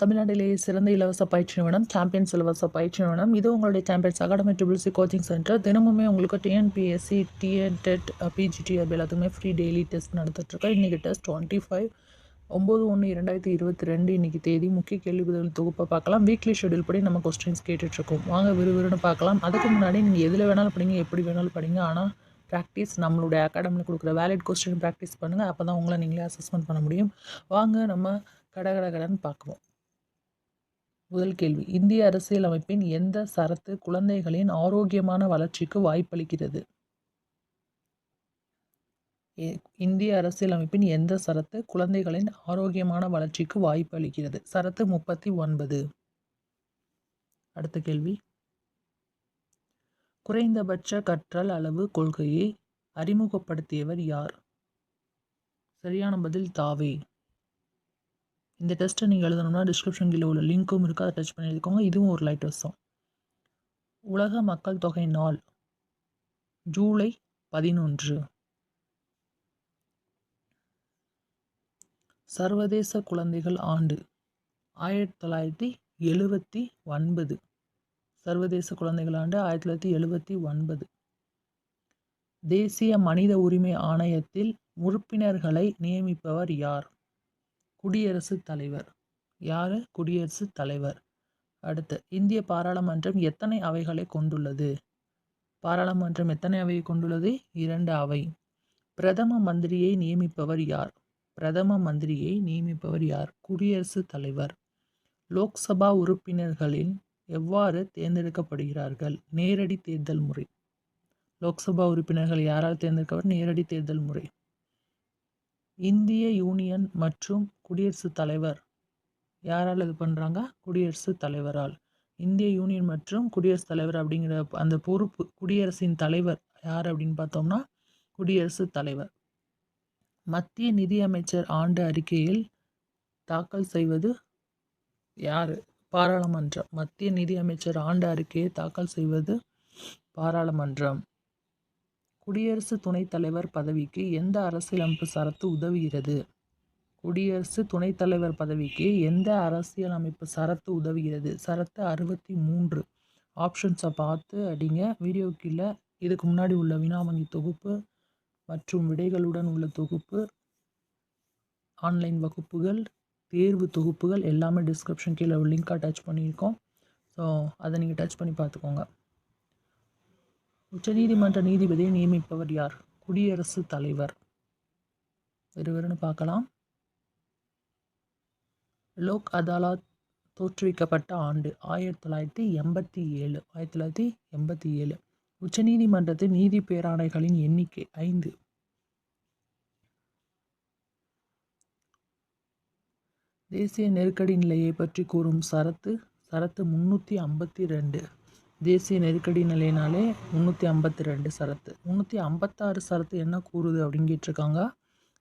தமிழ்நாட்டிலேயே சிறந்த இலவச பயிற்சி நிறுவனம் சாம்பியன்ஸ் இலவச பயிற்சி நிறுவனம். இது உங்களுடைய champions academy triple C coaching centre தினமுமே உங்களுக்கு டிஎன்பிஎஸ்சி டிஎன் டெட் பிஜிடி அப்படி எல்லாத்துக்குமே ஃப்ரீ டெய்லி டெஸ்ட் நடந்துட்டுருக்கோம் இன்றைக்கி டெஸ்ட் டுவெண்ட்டி ஃபைவ் ஒம்பது ஒன்று இரண்டாயிரத்தி இருபத்தி ரெண்டு இன்றைக்கி தேதி. முக்கிய கேள்வி பதில் தொகுப்பை பார்க்கலாம். வீக்லி ஷெடியூல் படி நம்ம கொஸ்டின்ஸ் கேட்டுட்ருக்கோம் வாங்க விறுவிறுன்னு பார்க்கலாம். அதுக்கு முன்னாடி நீங்கள் எதில் வேணாலும் படிங்க எப்படி வேணாலும் படிங்க. ஆனால் ப்ராக்டிஸ் நம்மளுடைய அகாடமியில் கொடுக்குற வேலிட் கொஸ்டின் ப்ராக்டிஸ் பண்ணுங்கள் அப்போ தான் உங்களை நீங்களே அசஸ்மெண்ட் பண்ண முடியும். வாங்க நம்ம கடகடகடன்னு பார்க்குவோம். முதல் கேள்வி. இந்திய அரசியலமைப்பின் எந்த சரத்து குழந்தைகளின் ஆரோக்கியமான வளர்ச்சிக்கு வாய்ப்பளிக்கிறது? இந்திய அரசியலமைப்பின் எந்த சரத்து குழந்தைகளின் ஆரோக்கியமான வளர்ச்சிக்கு வாய்ப்பு அளிக்கிறது சரத்து முப்பத்தி ஒன்பது. அடுத்த கேள்வி. குறைந்தபட்ச கற்றல் அளவு கொள்கையை அறிமுகப்படுத்தியவர் யார்? சரியான பதில் தாவே. இந்த டெஸ்ட்டை நீங்கள் எழுதணும்னா டிஸ்கிரிப்ஷன் கீழே உள்ள லிங்க்கும் இருக்குது அதை டச் பண்ணி எழுதிக்கோங்க இதுவும் ஒரு லைட் டெஸ்ட் தான். உலக மக்கள் தொகை நாள். ஜூலை பதினொன்று. சர்வதேச குழந்தைகள் ஆண்டு. ஆயிரத்தி தொள்ளாயிரத்தி எழுபத்தி ஒன்பது. சர்வதேச குழந்தைகள் ஆண்டு ஆயிரத்தி தொள்ளாயிரத்தி எழுபத்தி ஒன்பது. தேசிய மனித உரிமை ஆணையத்தில் உறுப்பினர்களை நியமிப்பவர் யார்? குடியரசுத் தலைவர். யார்? குடியரசுத் தலைவர். அடுத்து இந்திய பாராளுமன்றம் எத்தனை அவைகளை கொண்டுள்ளது? பாராளுமன்றம் எத்தனை அவையை கொண்டுள்ளது? இரண்டு அவை. பிரதம மந்திரியை நியமிப்பவர் யார்? பிரதம மந்திரியை நியமிப்பவர் யார்? குடியரசுத் தலைவர். லோக்சபா உறுப்பினர்களில் எவ்வாறு தேர்ந்தெடுக்கப்படுகிறார்கள்? நேரடி தேர்தல் முறை. லோக்சபா உறுப்பினர்கள் யாரால் தேர்ந்தெடுக்கவர் நேரடி தேர்தல் முறை? இந்திய யூனியன் மற்றும் குடியரசுத் தலைவர். யாரால் இது பண்ணுறாங்க குடியரசுத் தலைவரால். இந்திய யூனியன் மற்றும் குடியரசுத் தலைவர் அப்படிங்கிற அந்த பொறுப்பு குடியரசின் தலைவர் யார் அப்படின்னு பார்த்தோம்னா குடியரசுத் தலைவர். மத்திய நிதியமைச்சர் ஆண்டு அறிக்கையில் தாக்கல் செய்வது யார்? பாராளுமன்றம். மத்திய நிதியமைச்சர் ஆண்டு அறிக்கையை தாக்கல் செய்வது பாராளுமன்றம். குடியரசு துணைத் தலைவர் பதவிக்கு எந்த அரசியலமைப்பு சரத்து உதவுகிறது? குடியரசு துணைத் தலைவர் பதவிக்கு எந்த அரசியலமைப்பு சரத்து உதவுகிறது? சரத்து அறுபத்தி மூன்று. ஆப்ஷன்ஸை பார்த்து அடிங்க. வீடியோ கீழே இதுக்கு முன்னாடி உள்ள வினாமணி தொகுப்பு மற்றும் விடைகளுடன் உள்ள தொகுப்பு ஆன்லைன் வகுப்புகள் தேர்வு தொகுப்புகள் எல்லாமே டிஸ்கிரிப்ஷன் கீழே லிங்க் அட்டாச் பண்ணியிருக்கோம். ஸோ அதை நீங்கள் டச் பண்ணி பார்த்துக்கோங்க. உச்சநீதிமன்ற நீதிபதியை நியமிப்பவர் யார்? குடியரசுத் தலைவர். வெறுவெறுன்னு பார்க்கலாம். லோக் அதாலத் தோற்றுவிக்கப்பட்ட ஆண்டு ஆயிரத்தி தொள்ளாயிரத்தி எண்பத்தி ஏழு. ஆயிரத்தி தொள்ளாயிரத்தி எண்பத்தி ஏழு. உச்சநீதிமன்றத்தின் நீதி பேராணைகளின் எண்ணிக்கை ஐந்து. தேசிய நெருக்கடி நிலையை பற்றி கூறும் சரத்து சரத்து முன்னூற்றி ஐம்பத்தி ரெண்டு. தேசிய நெருக்கடி நிலையினாலே முந்நூற்றி ஐம்பத்தி ரெண்டு சரத்து. முந்நூற்றி ஐம்பத்தாறு சரத்து என்ன கூறுது அப்படின்னு கேட்டிருக்காங்க?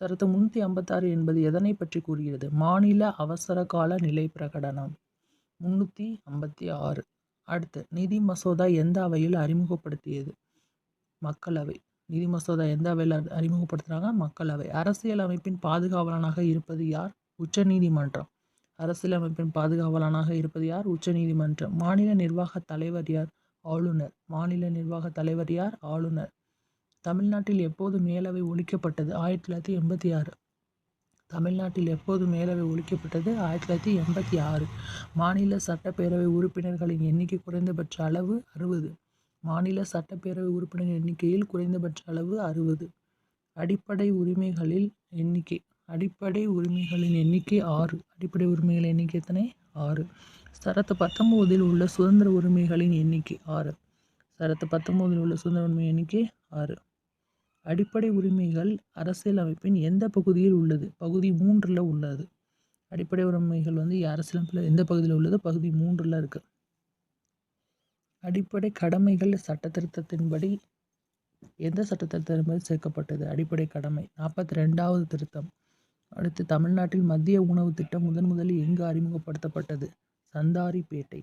சரத்து முந்நூற்றி ஐம்பத்தாறு என்பது எதனை பற்றி கூறுகிறது? மாநில அவசர கால நிலை பிரகடனம். முந்நூற்றி ஐம்பத்தி ஆறு. அடுத்து நிதி மசோதா எந்த அவையில் அறிமுகப்படுத்தியது? மக்களவை. நிதி மசோதா எந்த அவையில் அறிமுகப்படுத்துகிறாங்க மக்களவை. அரசியல் அமைப்பின் பாதுகாவலனாக இருப்பது யார்? உச்சநீதிமன்றம். அரசியலமைப்பின் பாதுகாவலனாக இருப்பது யார்? உச்சநீதிமன்றம் மாநில நிர்வாக தலைவர் யார்? ஆளுநர். மாநில நிர்வாக தலைவர் யார்? ஆளுநர். தமிழ்நாட்டில் எப்போது மேலவை ஒழிக்கப்பட்டது ஆயிரத்தி தொள்ளாயிரத்தி எண்பத்தி ஆறு. தமிழ்நாட்டில் எப்போது மேலவை ஒழிக்கப்பட்டது ஆயிரத்தி தொள்ளாயிரத்தி எண்பத்தி ஆறு. மாநில சட்டப்பேரவை உறுப்பினர்களின் எண்ணிக்கை குறைந்தபட்ச அளவு அறுபது. மாநில சட்டப்பேரவை உறுப்பினர் எண்ணிக்கையில் குறைந்தபட்ச அளவு அறுபது. அடிப்படை உரிமைகளில் எண்ணிக்கை அடிப்படை உரிமைகளின் எண்ணிக்கை ஆறு. அடிப்படை உரிமைகள் எண்ணிக்கை எத்தனை? ஆறு. சரத்து பத்தொம்போதில் உள்ள சுதந்திர உரிமைகளின் எண்ணிக்கை ஆறு. சரத்து பத்தொம்போதில் உள்ள சுதந்திர உரிமை எண்ணிக்கை ஆறு. அடிப்படை உரிமைகள் அரசியலமைப்பின் எந்த பகுதியில் உள்ளது? பகுதி மூன்றில் உள்ளது. அடிப்படை உரிமைகள் வந்து அரசியலமைப்பில் எந்த பகுதியில் உள்ளது? பகுதி மூன்றில் இருக்குது அடிப்படை கடமைகள் சட்ட திருத்தத்தின்படி எந்த சட்ட சேர்க்கப்பட்டது? அடிப்படை கடமை. நாற்பத்தி ரெண்டாவது திருத்தம். அடுத்து தமிழ்நாட்டில் மத்திய உணவு திட்டம் முதன் முதலில் எங்கு அறிமுகப்படுத்தப்பட்டது? சந்தாரிப்பேட்டை.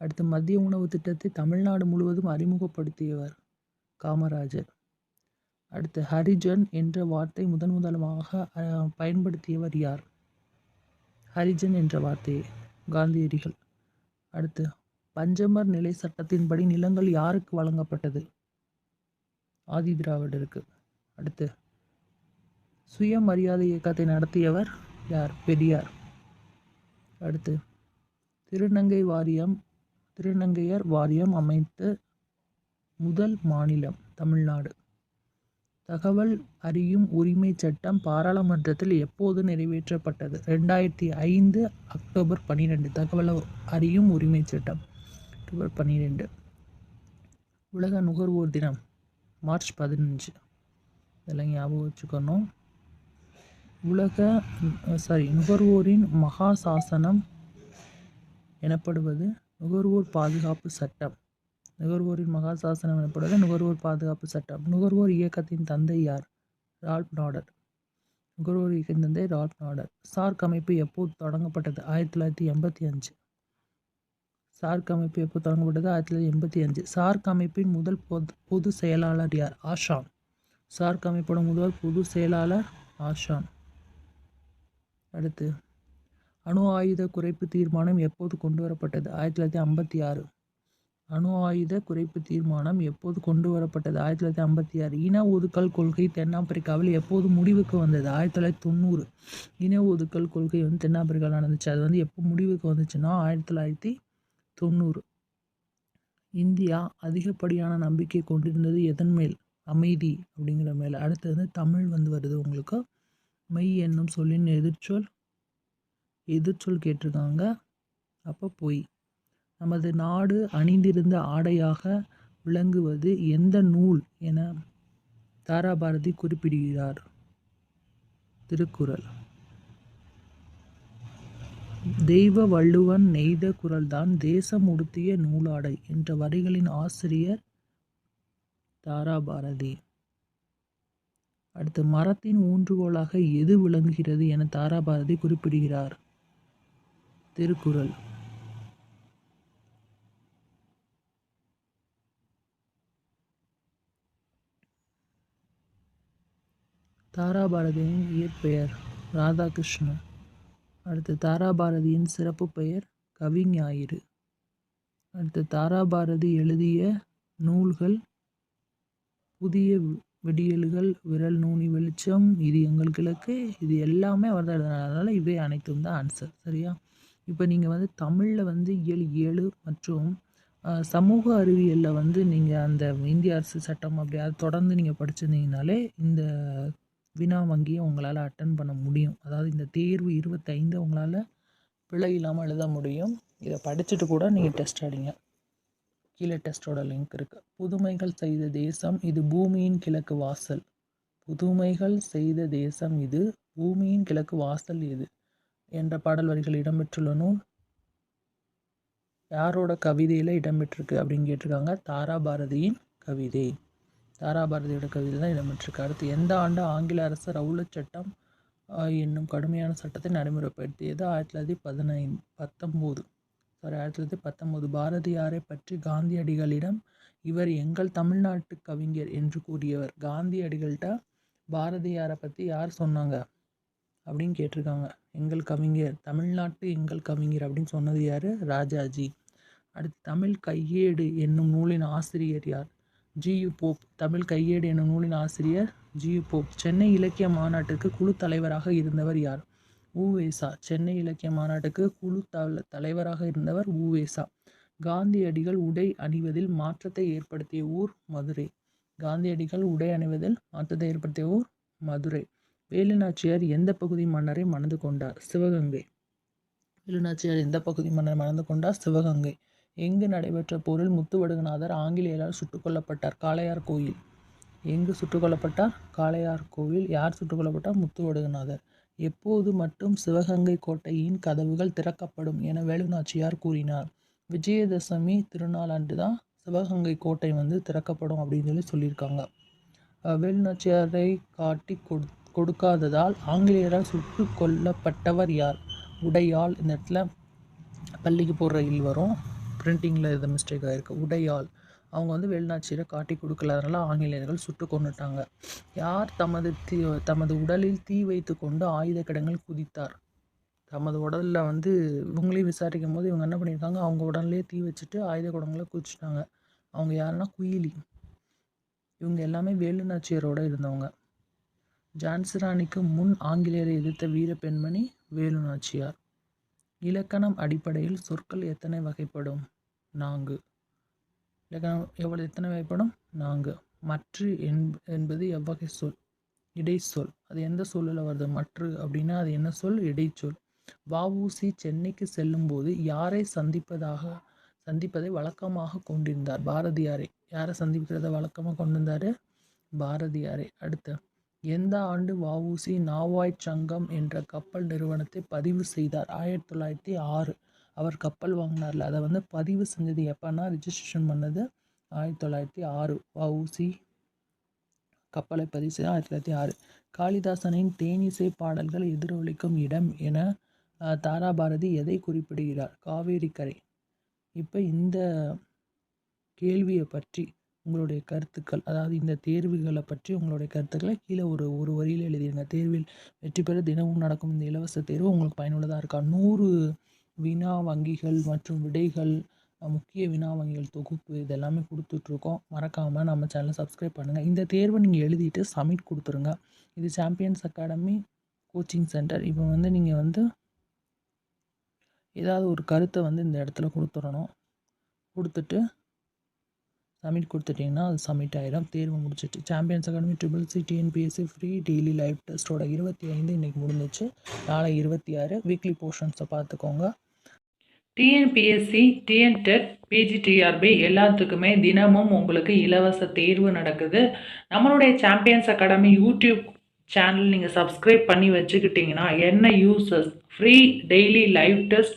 அடுத்து மத்திய உணவு திட்டத்தை தமிழ்நாடு முழுவதும் அறிமுகப்படுத்தியவர் காமராஜர். அடுத்து ஹரிஜன் என்ற வார்த்தை முதன் முதலமாக பயன்படுத்தியவர் யார்? ஹரிஜன் என்ற வார்த்தையை காந்தியடிகள். அடுத்து பஞ்சமர் நிலை சட்டத்தின்படி நிலங்கள் யாருக்கு வழங்கப்பட்டது? ஆதி திராவிடருக்கு. அடுத்து சுயமரியாதை இயக்கத்தை நடத்தியவர் யார்? பெரியார். அடுத்து திருநங்கை வாரியம் திருநங்கையர் வாரியம் அமைத்த முதல் மாநிலம் தமிழ்நாடு. தகவல் அறியும் உரிமை சட்டம் பாராளுமன்றத்தில் எப்போது நிறைவேற்றப்பட்டது? ரெண்டாயிரத்தி ஐந்து அக்டோபர் பன்னிரெண்டு. தகவல் அறியும் உரிமை சட்டம் அக்டோபர் பன்னிரெண்டு. உலக நுகர்வோர் தினம் மார்ச் பதினஞ்சு. இதெல்லாம் ஞாபகம் வச்சுக்கணும். உலக சாரி நுகர்வோரின் மகா சாசனம் எனப்படுவது நுகர்வோர் பாதுகாப்பு சட்டம். நுகர்வோரின் மகா சாசனம் எனப்படுவது நுகர்வோர் பாதுகாப்பு சட்டம். நுகர்வோர் இயக்கத்தின் தந்தை யார்? Ralph Nader. நுகர்வோர் இயக்கத்தின் தந்தை ரால்ப் நாடர். சார்க் அமைப்பு எப்போது தொடங்கப்பட்டது? ஆயிரத்தி தொள்ளாயிரத்தி எண்பத்தி அஞ்சு. சார்க் அமைப்பு எப்போ தொடங்கப்பட்டது? ஆயிரத்தி தொள்ளாயிரத்தி எண்பத்தி அஞ்சு. சார்க் அமைப்பின் முதல் பொது பொது செயலாளர் யார்? ஆஷான் சார்க் அமைப்போட முதல் பொது செயலாளர் ஆஷான் அடுத்து அணு ஆயுத குறைப்பு தீர்மானம் எப்போது கொண்டு வரப்பட்டது ஆயிரத்தி தொள்ளாயிரத்தி ஐம்பத்தி ஆறு. அணு ஆயுத குறைப்பு தீர்மானம் எப்போது கொண்டு வரப்பட்டது ஆயிரத்தி தொள்ளாயிரத்தி ஐம்பத்தி ஆறு. இன ஒதுக்கல் கொள்கை தென்னாப்பிரிக்காவில் எப்போது முடிவுக்கு வந்தது? ஆயிரத்தி தொள்ளாயிரத்தி தொண்ணூறு. இன ஒதுக்கல் கொள்கை வந்து தென்னாப்பிரிக்காவில் நடந்துச்சு. அது வந்து எப்போ முடிவுக்கு வந்துச்சுன்னா ஆயிரத்தி தொள்ளாயிரத்தி தொண்ணூறு. இந்தியா அதிகப்படியான நம்பிக்கை கொண்டிருந்தது எதன் மேல்? அமைதி அப்படிங்கிற மேல். அடுத்து வந்து தமிழ் வந்து வருது உங்களுக்கு. மெய் என்னும் சொல்லின் எதிர்ச்சொல் எதிர்ச்சொல் கேட்டிருக்காங்க. அப்போ பொய். நமது நாடு அணிந்திருந்த ஆடையாக விளங்குவது எந்த நூல் என தாராபாரதி குறிப்பிடுகிறார். திருக்குறள். தெய்வ வள்ளுவன் நெய்த குரல்தான் தேசம் உடுத்திய நூலாடை என்ற வரிகளின் ஆசிரியர் தாராபாரதி. அடுத்து மரத்தின் ஊன்றுகோலாக எது விளங்குகிறது என தாராபாரதி குறிப்பிடுகிறார். திருக்குறள். தாராபாரதியின் இயற்பெயர் ராதாகிருஷ்ணன். அடுத்து தாராபாரதியின் சிறப்பு பெயர் கவிஞாயிறு அடுத்து தாராபாரதி எழுதிய நூல்கள் புதிய விடியல்கள் விரல் நூனி வெளிச்சம் இது எங்கள் கிழக்கு. இது எல்லாமே அவர் தான் இவை அனைத்தும் தான் ஆன்சர் சரியா? இப்போ நீங்கள் வந்து தமிழில் வந்து இயல் ஏழு மற்றும் சமூக அறிவியலில் வந்து நீங்கள் அந்த இந்திய அரசு சட்டம் அப்படி அதை தொடர்ந்து நீங்கள் படிச்சிருந்தீங்கனாலே இந்த வினா வங்கியை உங்களால் அட்டன் பண்ண முடியும். அதாவது இந்த தேர்வு இருபத்தைந்து உங்களால் பிழை இல்லாமல் எழுத முடியும். இதை படிச்சுட்டு கூட நீங்கள் டெஸ்ட் அடிங்க. கீழே டெஸ்ட்டோட லிங்க் இருக்குது புதுமைகள் செய்த தேசம் இது பூமியின் கிழக்கு வாசல். புதுமைகள் செய்த தேசம் இது பூமியின் கிழக்கு வாசல் இது என்ற பாடல் வரிகள் இடம்பெற்றுள்ள நூல். யாரோட கவிதையில் இடம்பெற்றிருக்கு அப்படின்னு கேட்டிருக்காங்க. தாரா பாரதியின் கவிதை. தாரா பாரதியோட கவிதை தான் இடம்பெற்றிருக்கு. அடுத்து எந்த ஆண்டு ஆங்கில அரசு ரவுலட் சட்டம் என்னும் கடுமையான சட்டத்தை நடைமுறைப்படுத்தியது? ஆயிரத்தி தொள்ளாயிரத்தி பதினைந்து பத்தொம்போது. ஆயிரத்தி தொள்ளாயிரத்தி பத்தொம்போது பாரதியாரை பற்றி காந்தியடிகளிடம் இவர் எங்கள் தமிழ்நாட்டு கவிஞர் என்று கூறியவர். காந்தியடிகள்கிட்ட பாரதியாரை பற்றி யார் சொன்னாங்க? அப்படின்னு கேட்டிருக்காங்க. எங்கள் கவிஞர் தமிழ்நாட்டு எங்கள் கவிஞர் அப்படின்னு சொன்னது யார்? ராஜாஜி. அடுத்து தமிழ் கையேடு என்னும் நூலின் ஆசிரியர் யார்? G U Pope. தமிழ் கையேடு என்னும் நூலின் ஆசிரியர் ஜியு போப். சென்னை இலக்கிய மாநாட்டுக்கு குழு தலைவராக இருந்தவர் யார்? ஊவேசா சென்னை இலக்கிய மாநாட்டுக்கு குழு தல தலைவராக இருந்தவர் ஊவேசா. காந்தியடிகள் உடை அணிவதில் மாற்றத்தை ஏற்படுத்திய ஊர் மதுரை. காந்தியடிகள் உடை அணிவதில் மாற்றத்தை ஏற்படுத்திய ஊர் மதுரை. வேலுநாச்சியார் எந்த பகுதி மன்னரை மணந்து கொண்டார்? சிவகங்கை. வேலுநாச்சியார் எந்த பகுதி மன்னர் மணந்து கொண்டார்? சிவகங்கை. எங்கு நடைபெற்ற போரில் முத்துவடுகநாதர் ஆங்கிலேயரால் சுட்டுக் கொல்லப்பட்டார்? காளையார் கோயில். எங்கு சுட்டுக் கொல்லப்பட்டார்? காளையார் கோவில் யார் சுட்டுக் கொல்லப்பட்டார்? முத்துவடுகநாதர். எப்போது மட்டும் சிவகங்கை கோட்டையின் கதவுகள் திறக்கப்படும் என வேலுநாச்சியார் கூறினார். விஜயதசமி திருநாள் அன்று தான் சிவகங்கை கோட்டை வந்து திறக்கப்படும் அப்படின்னு சொல்லி சொல்லியிருக்காங்க. வேலுநாச்சியாரை காட்டி கொடு கொடுக்காததால் ஆங்கிலேயரால் சுட்டு கொல்லப்பட்டவர் யார்? உடையால் இந்த இடத்துல பள்ளிக்கு போடுற இல் வரும். பிரிண்டிங்கில் இது மிஸ்டேக் ஆகிருக்கு உடையால் அவங்க வந்து வேலுநாச்சியரை காட்டி கொடுக்கல அதனால் ஆங்கிலேயர்கள் சுட்டு கொண்டுட்டாங்க யார் தமது தீ தமது உடலில் தீ வைத்து கொண்டு ஆயுத கிடங்கில் குதித்தார்? தமது உடலில் வந்து இவங்களையும் விசாரிக்கும் போது இவங்க என்ன பண்ணியிருக்காங்க? அவங்க உடல்லே தீ வச்சுட்டு ஆயுத குடங்களை குதிச்சுட்டாங்க. அவங்க யாருன்னா குயிலி. இவங்க எல்லாமே வேலுநாச்சியரோடு இருந்தவங்க. ஜான்சிராணிக்கு முன் ஆங்கிலேயரை எதிர்த்த வீர பெண்மணி வேலுநாச்சியார். இலக்கணம் அடிப்படையில் சொற்கள் எத்தனை வகைப்படும்? நான்கு. எவ்வளவு எத்தனை வகைப்படும்? நான்கு. மற்று என்பது எவ்வகை சொல். இடைச்சொல். அது எந்த சொல்லில் வருது? மற்று அப்படின்னா அது என்ன சொல்? இடைச்சொல். வஉசி சென்னைக்கு செல்லும்போது யாரை சந்திப்பதாக சந்திப்பதை வழக்கமாக கொண்டிருந்தார்? பாரதியாரை. யாரை சந்திக்கிறத வழக்கமாக கொண்டிருந்தார்? பாரதியாரை. அடுத்து எந்த ஆண்டு வஉசி நாவாய் சங்கம் என்ற கப்பல் நிறுவனத்தை பதிவு செய்தார்? ஆயிரத்தி தொள்ளாயிரத்தி ஆறு. அவர் கப்பல் வாங்கினார்ல. அதை வந்து பதிவு செஞ்சது எப்போன்னா ரிஜிஸ்ட்ரேஷன் பண்ணது ஆயிரத்தி தொள்ளாயிரத்தி ஆறு. வஉசி கப்பலை பதிவு செய்ய ஆயிரத்தி தொள்ளாயிரத்தி ஆறு. காளிதாசனின் தேனிசை பாடல்கள் எதிரொலிக்கும் இடம் என தாராபாரதி எதை குறிப்பிடுகிறார்? காவேரி கரை. இப்போ இந்த கேள்வியை பற்றி உங்களுடைய கருத்துக்கள் அதாவது இந்த தேர்வுகளை பற்றி உங்களுடைய கருத்துக்களை கீழே ஒரு ஒரு வரியில் எழுதிடுங்க தேர்வில் வெற்றி பெற தினமும் நடக்கும் இந்த இலவச தேர்வு உங்களுக்கு பயனுள்ளதாக இருக்கா? நூறு வினா வங்கிகள் மற்றும் விடைகள் முக்கிய வினா வங்கிகள் தொகுப்பு இதெல்லாமே கொடுத்துட்ருக்கோம். மறக்காமல் நம்ம சேனலை சப்ஸ்கிரைப் பண்ணுங்கள் இந்த தேர்வை நீங்கள் எழுதிட்டு சப்மிட் கொடுத்துருங்க. இது சாம்பியன்ஸ் அகாடமி கோச்சிங் சென்டர் இப்போ வந்து நீங்கள் வந்து ஏதாவது ஒரு கருத்தை வந்து இந்த இடத்துல கொடுத்துடணும். கொடுத்துட்டு சப்மிட் கொடுத்துட்டிங்கன்னா அது சப்மிட் ஆகிடும் தேர்வு முடிச்சிட்டு. Champions academy triple C TNPSC free daily life டெஸ்ட்டோட இருபத்தி ஐந்து இன்றைக்கி முடிஞ்சிச்சு. நாளை இருபத்தி ஆறு. வீக்லி போர்ஷன்ஸை பார்த்துக்கோங்க. டிஎன்பிஎஸ்சி டிஎன்டெட் பிஜிடிஆர்பி எல்லாத்துக்குமே தினமும் உங்களுக்கு இலவச தேர்வு நடக்குது. நம்மளுடைய சாம்பியன்ஸ் அகாடமி யூடியூப் சேனல் நீங்கள் சப்ஸ்கிரைப் பண்ணி வச்சுக்கிட்டிங்கன்னா என்ன uses free daily live test